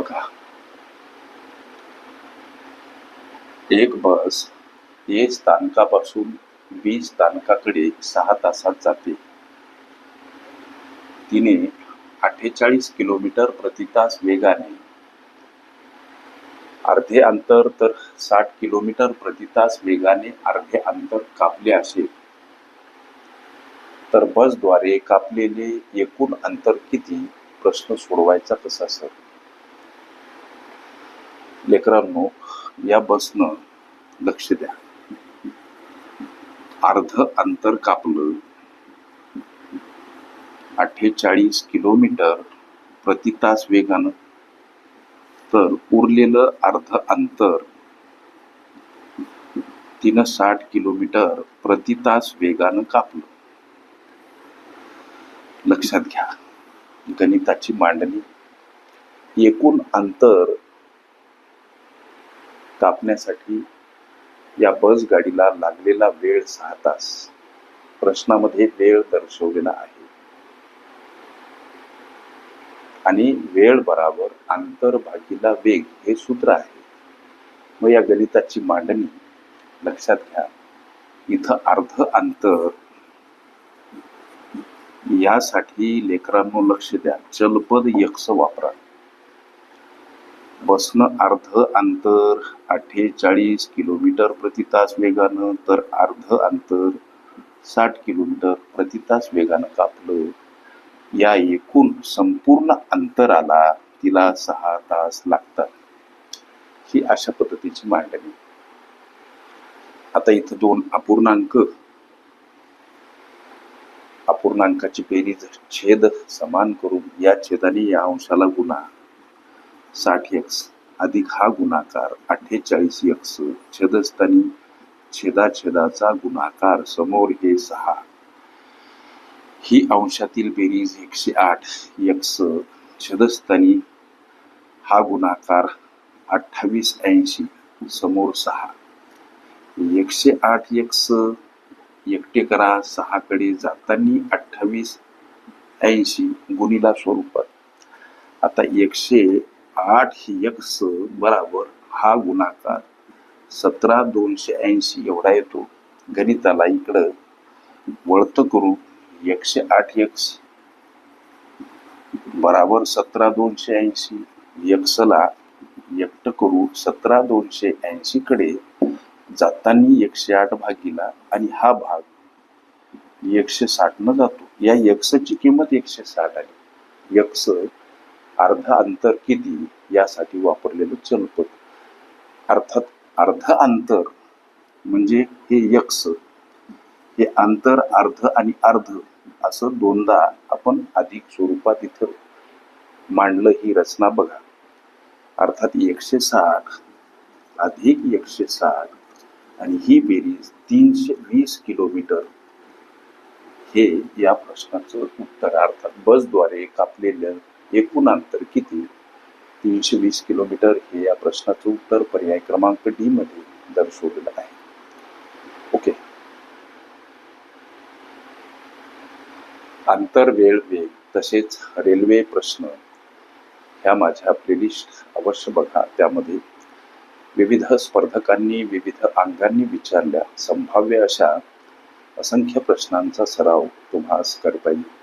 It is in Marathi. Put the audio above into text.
बघा एक बस ए स्थानकापासून बी स्थानकाकडे सहा तासात जाते. तिने अठ्ठेचाळीस किलोमीटर प्रति तास वेगाने अर्धे अंतर तर साठ किलोमीटर प्रति तास वेगाने अर्धे अंतर कापले असेल. तर बसद्वारे कापलेले एकूण अंतर किती? प्रश्न सोडवायचा कसा सर? लेकरांनो या बसनं लक्ष द्या. अर्ध अंतर कापलं अठ्ठेचाळीस किलोमीटर प्रति तास वेगानं. तर उरलेलं अर्ध अंतर तिनं साठ किलोमीटर प्रति तास वेगानं कापलं. लक्षात घ्या गणिताची मांडणी. एकूण अंतर कापण्यासाठी या बस गाडीला लागलेला वेळ सहा तास. प्रश्नामध्ये वेळ दर्शवलेला आहे. आणि वेळ बराबर आंतरभागीला वेग हे सूत्र आहे. मग या गणिताची मांडणी लक्षात घ्या. इथं अर्ध अंतर यासाठी लेकरांनो लक्ष द्या. चलपद यक्ष वापरा. बसनं अर्ध अंतर अठ्ठेचाळीस किलोमीटर प्रति तास वेगानं तर अर्ध अंतर साठ किलोमीटर प्रति तास वेगानं कापलं. या एकूण संपूर्ण अंतराला तिला सहा तास लागतात. ही अशा पद्धतीची मांडणी. आता इथं दोन अपूर्णांक. अपूर्णांकाची बेरीज छेद समान करून या छेदाने या अंशाला गुणा. साठ एक्स अधिक हा गुणाकार अठ्ठेचाळीस एक्स छेदस्थानी छेदाछेदाचा गुणाकार समोर हे सहा. ही अंशातील बेरीज एकशे आठ एक्स छेदस्थानी हा गुणाकार अठ्ठावीस ऐंशी समोर सहा. एकशे आठ एक्स एकटे करा सहाकडे जाताना अठ्ठावीस ऐंशी गुणीला स्वरूपात आता एकशे आठ ही एक्स बराबर हा गुणाकार सतरा दोनशे ऐंशी एवढा येतो. गणिताला इकडं वळतं करू. एकशे आठ एक्स बराबर सतरा दोनशे ऐंशी. एक्सला एकट करू. सतरा दोनशे ऐंशी कडे जाताना एकशे आठ भागीला आणि हा भाग एकशे साठ न जातो. या यक्षची किंमत एकशे साठ आहे. यक्ष अर्ध अंतर किती यासाठी वापरलेलं चलपद अर्थात अर्ध अंतर म्हणजे हे यक्ष हे अंतर अर्ध आणि अर्ध असं दोनदा आपण अधिक स्वरूपात इथं मांडलं ही रचना बघा. अर्थात एकशे साठ अधिक एकशे साठ आणि ही बेरीज तीनशे वीस किलोमीटर. हे या प्रश्नाचं उत्तर अर्थात बसद्वारे कापलेलं एकूण अंतर किती? तीनशे वीस किलोमीटर हे या प्रश्नाचं उत्तर पर्याय क्रमांक डी मध्ये दर्शवलेलं आहे. ओके. अंतर वेळ वेग तसेच रेल्वे प्रश्न ह्या माझ्या प्लेलिस्ट अवश्य बघा. त्यामध्ये विविध स्पर्धकांनी विविध अंगांनी विचारल्या. संभाव्य अशा असंख्य प्रश्नांचा सराव तुम्हास करता येईल.